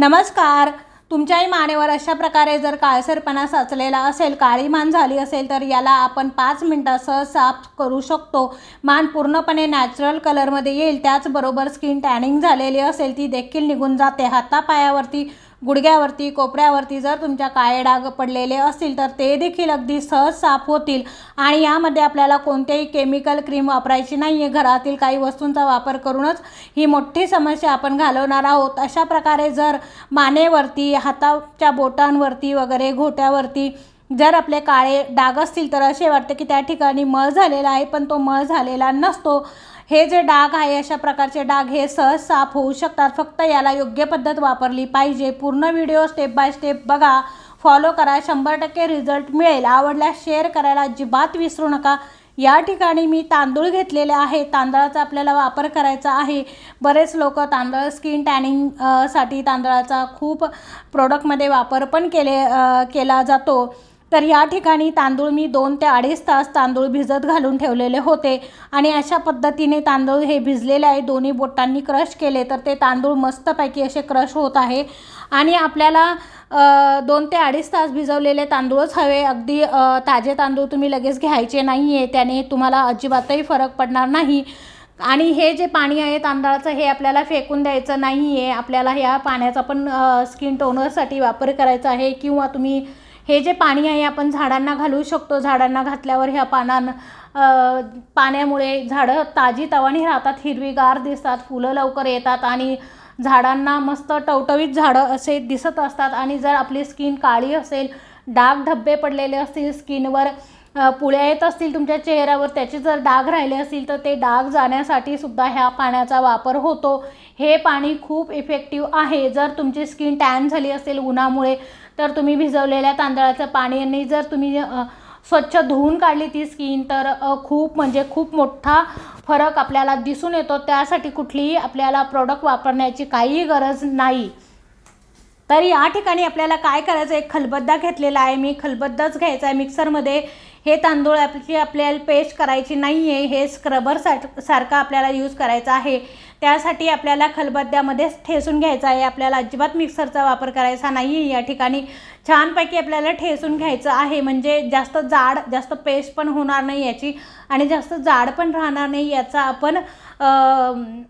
नमस्कार. तुमच्याही मानेवर अशा प्रकारे जर काळसरपणा साचलेला असेल काळी मान झाली असेल तर याला आपण पाच मिनटासह साफ करू शकतो. मान पूर्णपणे नॅचरल कलरमध्ये येईल. त्याचबरोबर स्किन टॅनिंग झालेली असेल ती देखील निघून जाते. हातापायावरती गुडघ्यावरती कोपऱ्यावरती जर तुमच्या काळे डाग पडलेले असतील तर ते देखील अगदी सहज साफ होतील. आणि यामध्ये आपल्याला कोणतेही केमिकल क्रीम वापरायची नाही आहे घरातील काही वस्तूंचा वापर करूनच ही मोठी समस्या आपण घालवणार आहोत. अशा प्रकारे जर मानेवरती हाताच्या बोटांवरती वगैरे घोट्यावरती जर आपले काळे डाग असतील तर असे वाटते की त्या ठिकाणी मळ झालेला आहे पण तो मळ झालेला नसतो. हे जे डाग आहे अशा प्रकारचे डाग हे सहज साफ होऊ शकतात. फक्त याला योग्य पद्धत वापरली पाहिजे. पूर्ण व्हिडिओ स्टेप बाय स्टेप बघा. फॉलो करा. शंभर टक्के रिझल्ट मिळेल. आवडल्यास शेअर करायला अजिबात विसरू नका. या ठिकाणी मी तांदूळ घेतलेले आहे. तांदळाचा आपल्याला वापर करायचा आहे. बरेच लोक तांदळ स्किन टॅनिंगसाठी तांदळाचा खूप प्रोडक्टमध्ये वापर पण केले केला जातो. तर या ठिकाणी तांदूळ मी दोन ते अडीच तास तांदूळ भिजत घालून ठेवलेले होते. आणि अशा पद्धतीने तांदूळ हे भिजलेले आहे. दोन्ही बोटांनी क्रश केले तर ते तांदूळ मस्तपैकी असे क्रश होत आहे. आणि आपल्याला दोन ते अडीच तास भिजवलेले तांदूळच हवे. अगदी ताजे तांदूळ तुम्ही लगेच घ्यायचे नाही आहे त्याने तुम्हाला अजिबातही फरक पडणार नाही. आणि हे जे पाणी आहे तांदळाचं हे आपल्याला फेकून द्यायचं नाही आहे आपल्याला ह्या पाण्याचा पण स्किन टोनरसाठी वापर करायचा आहे. किंवा तुम्ही हे जे पाणी आहे आपण झाडांना घालू शकतो. झाडांना घातल्यावर ह्या पानां पाण्यामुळे झाडं ताजी तवानी राहतात हिरवीगार दिसतात फुलं लवकर येतात आणि झाडांना मस्त टवटवीत झाडं असे दिसत असतात. आणि जर आपली स्किन काळी असेल डाग धब्बे पडलेले असतील स्किनवर पुळ्या येत असतील तुमच्या चेहऱ्यावर त्याचे जर डाग राहिले असतील तर ते डाग जाण्यासाठी सुद्धा ह्या पाण्याचा वापर होतो. हे पाणी खूप इफेक्टिव्ह आहे. जर तुमची स्किन टॅन झाली असेल उन्हामुळे तर तुम्ही भिजवलेल्या तांदळाचं पाण्याने जर तुम्ही स्वच्छ धुवून काढली ती स्किन तर खूप म्हणजे खूप मोठा फरक आपल्याला दिसून येतो. त्यासाठी कुठलीही आपल्याला प्रॉडक्ट वापरण्याची काहीही गरज नाही. तर या ठिकाणी आपल्याला काय करायचं? आहे खलबद्दा घेतलेला आहे. मी खलबद्दाच घ्यायचा आहे. मिक्सरमध्ये हे तांदूळ आपली आपल्याला पेस्ट करायची नाही आहे हे स्क्रबर सा सारखं आपल्याला यूज करायचा आहे. त्यासाठी आपल्याला खलबत्त्यामध्येच ठेसून घ्यायचं आहे. आपल्याला अजिबात मिक्सरचा वापर करायचा नाही आहे या ठिकाणी छानपैकी आपल्याला ठेसून घ्यायचं आहे. म्हणजे जास्त जाड जास्त पेस्ट पण होणार नाही याची आणि जास्त जाड पण राहणार नाही याचा आपण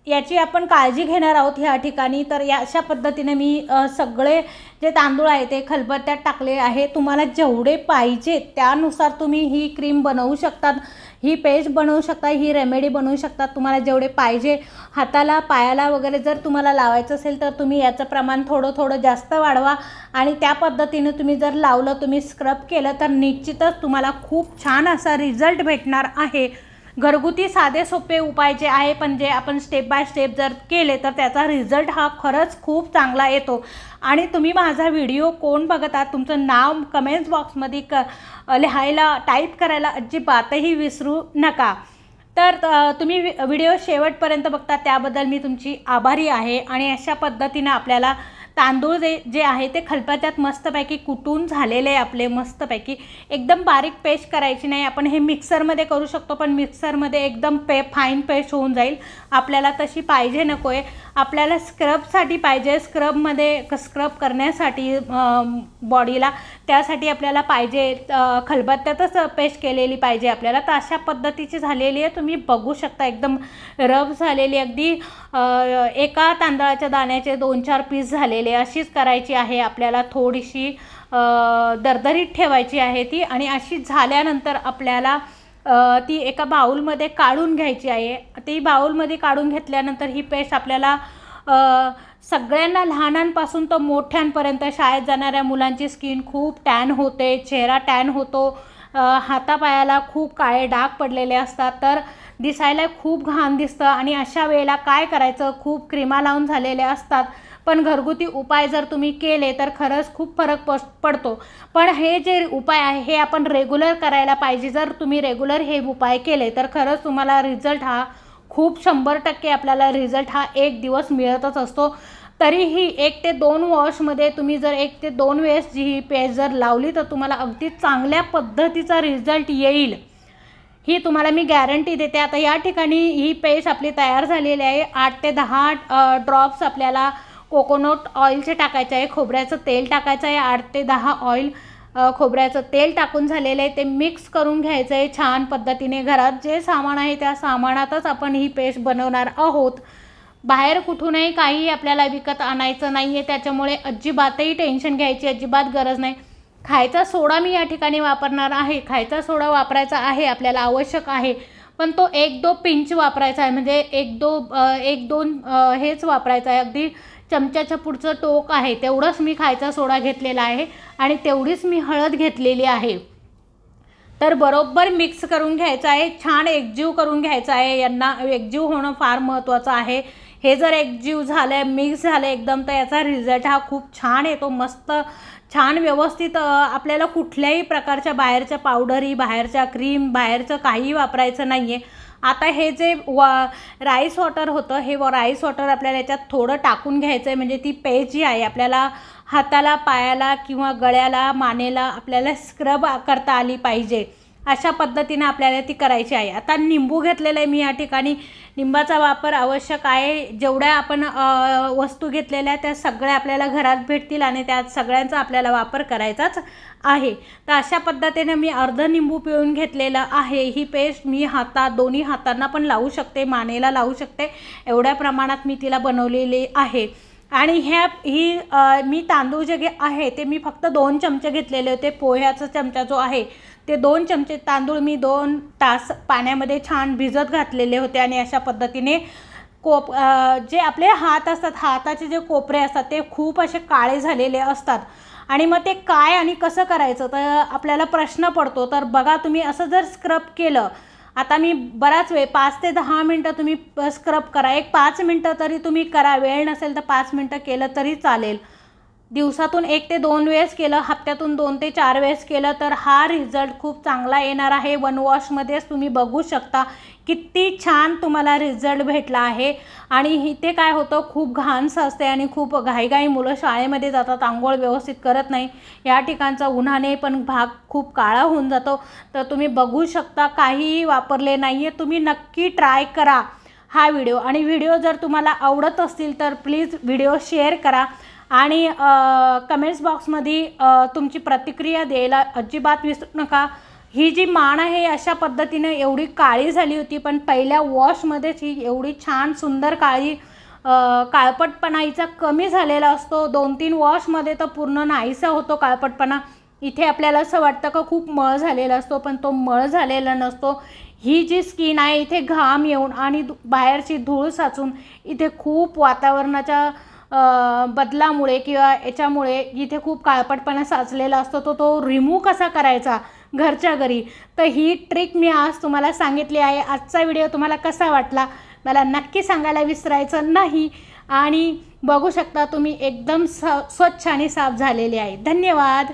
याची आपण काळजी घेणार आहोत ह्या ठिकाणी. तर या अशा पद्धतीने मी सगळे जे तांदूळ आहे ते खलबत्त्यात टाकले आहे. तुम्हाला जेवढे पाहिजे त्यानुसार तुम्ही ही क्रीम बनवू शकतात ही पेस्ट बनवू शकता ही रेमेडी बनवू शकतात. तुम्हाला जेवढे पाहिजे हाताला पायाला वगैरे जर तुम्हाला लावायचं असेल तर तुम्ही याचं प्रमाण थोडं थोडं जास्त वाढवा आणि त्या पद्धतीने तुम्ही जर लावलं तुम्ही स्क्रब केलं तर निश्चितच तुम्हाला खूप छान असा रिझल्ट भेटणार आहे. घरगुती साधे सोपे उपाय जे आहे पण जे आपण स्टेप बाय स्टेप जर केले तर त्याचा रिझल्ट हा खरंच खूप चांगला येतो. आणि तुम्ही माझा व्हिडिओ कोण बघत आहात तुमचं नाव कमेंट्स बॉक्समध्ये क लिहायला टाईप करायला अजिबातही विसरू नका. तर तुम्ही व्हिडिओ शेवटपर्यंत बघता त्याबद्दल मी तुमची आभारी आहे. आणि अशा पद्धतीनं आपल्याला तांदूळ जे जे आहे ते खलबत्त्यात मस्तपैकी कुटून झालेले आहे आपले मस्तपैकी. एकदम बारीक पेस्ट करायची नाही आपण हे मिक्सरमध्ये करू शकतो पण मिक्सरमध्ये एकदम पे फाईन पेस्ट होऊन जाईल. आपल्याला तशी पाहिजे नको आहे आपल्याला स्क्रबसाठी पाहिजे स्क्रबमध्ये स्क्रब करण्यासाठी बॉडीला त्यासाठी आपल्याला पाहिजे खलबत्त्यातच पेस्ट केलेली पाहिजे आपल्याला. तर अशा पद्धतीची झालेली आहे. तुम्ही बघू शकता एकदम रफ झालेली अगदी एका तांदळाच्या दाण्याचे दोन चार पीस झालेले अशीच करायची आहे. आपल्याला थोडीशी दरदरीत ठेवायची आहे ती आणि अशी झाल्यानंतर आपल्याला ती एका बाऊलमध्ये काढून घ्यायची आहे. ती बाऊलमध्ये काढून घेतल्यानंतर ही पेस्ट आपल्याला सगळ्यांना लहानांपासून तर मोठ्यांपर्यंत शाळेत जाणाऱ्या मुलांची स्किन खूप टॅन होते चेहरा टॅन होतो हातापायाला खूप काळे डाग पडलेले असतात. तर दिसायला खूप घाण दिसतं आणि अशा वेळेला काय करायचं? खूप क्रीमा लावून झालेले असतात. पण घरगुती उपाय जर तुम्ही केले तर खरंच खूप फरक पस पडतो. पण हे जे उपाय आहे हे आपण रेग्युलर करायला पाहिजे. जर तुम्ही रेग्युलर हे उपाय केले तर खरंच तुम्हाला रिझल्ट हा खूप शंभर टक्के आपल्याला रिझल्ट हा एक दिवस मिळतच असतो. तरीही एक ते दोन वॉशमध्ये तुम्ही जर एक ते दोन वेळेस जी ही पेस्ट जर लावली तर तुम्हाला अगदी चांगल्या पद्धतीचा रिझल्ट येईल. ही तुम्हाला मी गॅरंटी देते. आता या ठिकाणी ही पेस्ट आपली तयार झालेली आहे. आठ ते दहा ड्रॉप्स आपल्याला कोकोनट ऑइलचे टाकायचे आहे. खोबऱ्याचं तेल टाकायचं आहे. आठ ते दहा ऑइल खोबऱ्याचं तेल टाकून झालेलं आहे ते मिक्स करून घ्यायचं आहे छान पद्धतीने घरात. जे सामान आहे त्या सामानातच आपण ही पेस्ट बनवणार आहोत. बाहेर कुठूनही काही आपल्याला विकत आणायचं नाही आहे त्याच्यामुळे अजिबातही टेन्शन घ्यायची अजिबात गरज नाही. खायचा सोडा मी या ठिकाणी वापरणार आहे. खायचा सोडा वापरायचा आहे आपल्याला आवश्यक आहे. पण तो एक दो पिंच वापरायचा आहे. म्हणजे एक दो एक दोन हेच वापरायचं आहे. अगदी चमच्याच्या पुढचं टोक आहे. तेवढंच मी खायचा सोडा घेतलेला आहे आणि तेवढीच मी हळद घेतलेली आहे. तर बरोबर मिक्स करून घ्यायचं आहे. छान एकजीव करून घ्यायचं आहे. यांना एकजीव होणं फार महत्त्वाचं आहे. हे जर एकजीव झालं आहे मिक्स झालं एकदम तर याचा रिझल्ट हा खूप छान येतो. मस्त छान व्यवस्थित आपल्याला कुठल्याही प्रकारच्या बाहेरच्या पावडरी बाहेरच्या क्रीम बाहेरचं काही वापरायचं नाही आहे आता हे जे वा राईस वॉटर होतं हे व राईस वॉटर आपल्याला याच्यात थोडं टाकून घ्यायचं आहे म्हणजे ती पेस्ट जी आहे आपल्याला हाताला पायाला किंवा गळ्याला मानेला आपल्याला स्क्रब करता आली पाहिजे. अशा पद्धतीने आपल्याला ती करायची आहे. आता निंबू घेतलेलं आहे मी या ठिकाणी. लिंबाचा वापर आवश्यक आहे. जेवढ्या आपण वस्तू घेतलेल्या त्या सगळ्या आपल्याला घरात भेटतील आणि त्यात सगळ्यांचा आपल्याला वापर करायचाच आहे. तर अशा पद्धतीने मी अर्ध निंबू पिळून घेतलेलं आहे. ही पेस्ट मी हातात दोन्ही हातांना पण लावू शकते मानेला लावू शकते. एवढ्या प्रमाणात मी तिला बनवलेली आहे. आणि ह्या ही मी तांदूळ जे घे आहे ते मी फक्त दोन चमचे घेतलेले होते. पोह्याचा चमचा जो आहे ते दोन चमचे तांदूळ मी दोन तास पाण्यामध्ये छान भिजत घातलेले होते आणि अशा पद्धतीने कोप जे आपले हात असतात हाताचे जे कोपरे असतात ते खूप असे काळे झालेले असतात. आणि मग ते काय आणि कसं करायचं? तर आपल्याला प्रश्न पडतो. तर बघा तुम्ही असं जर स्क्रब केलं आता मी बराच वेळ पाच ते दहा मिनटं तुम्ही स्क्रब करा. एक पाच मिनटं तरी तुम्ही करा. वेळ नसेल तर पाच मिनटं केलं तरी चालेल. दिवसातून एक ते दोन वेळेस केलं हप्त्यातून दोन ते चार वेळेस केलं तर हा रिझल्ट खूप चांगला येणार आहे. वन वॉशमध्येच तुम्ही बघू शकता किती छान तुम्हाला रिझल्ट भेटला आहे. आणि इथे काय होतं खूप घाण असते आणि खूप घाईघाई मुलं शाळेमध्ये जातात आंघोळ व्यवस्थित करत नाही. या ठिकाणचा उन्हाने पण भाग खूप काळा होऊन जातो. तर तुम्ही बघू शकता काहीही वापरले नाही आहे तुम्ही नक्की ट्राय करा हा व्हिडिओ आणि व्हिडिओ जर तुम्हाला आवडत असतील तर प्लीज व्हिडिओ शेअर करा. आणि कमेंट्स बॉक्समध्ये तुमची प्रतिक्रिया द्यायला अजिबात विसरू नका. ही जी मान आहे अशा पद्धतीने एवढी काळी झाली होती पण पहिल्या वॉशमध्येच ही एवढी छान सुंदर काळी काळपटपणा हिचा कमी झालेला असतो. दोन तीन वॉशमध्ये तर पूर्ण नाहीसा होतो काळपटपणा. इथे आपल्याला असं वाटतं का खूप मळ झालेला असतो पण तो मळ झालेला नसतो. ही जी स्किन आहे इथे घाम येऊन आणि बाहेरची धूळ साचून इथे खूप वातावरणाच्या बदलामुळे किंवा याच्यामुळे इथे खूप काळपटपणा साचलेला असतो. तो तो रिमूव्ह कसा करायचा घरच्या घरी? तर ही ट्रिक मी आज तुम्हाला सांगितली आहे. आजचा व्हिडिओ तुम्हाला कसा वाटला? मला नक्की सांगायला विसरायचं नाही. आणि बघू शकता तुम्ही एकदम स स्वच्छ आणि साफ झालेले आहे. धन्यवाद.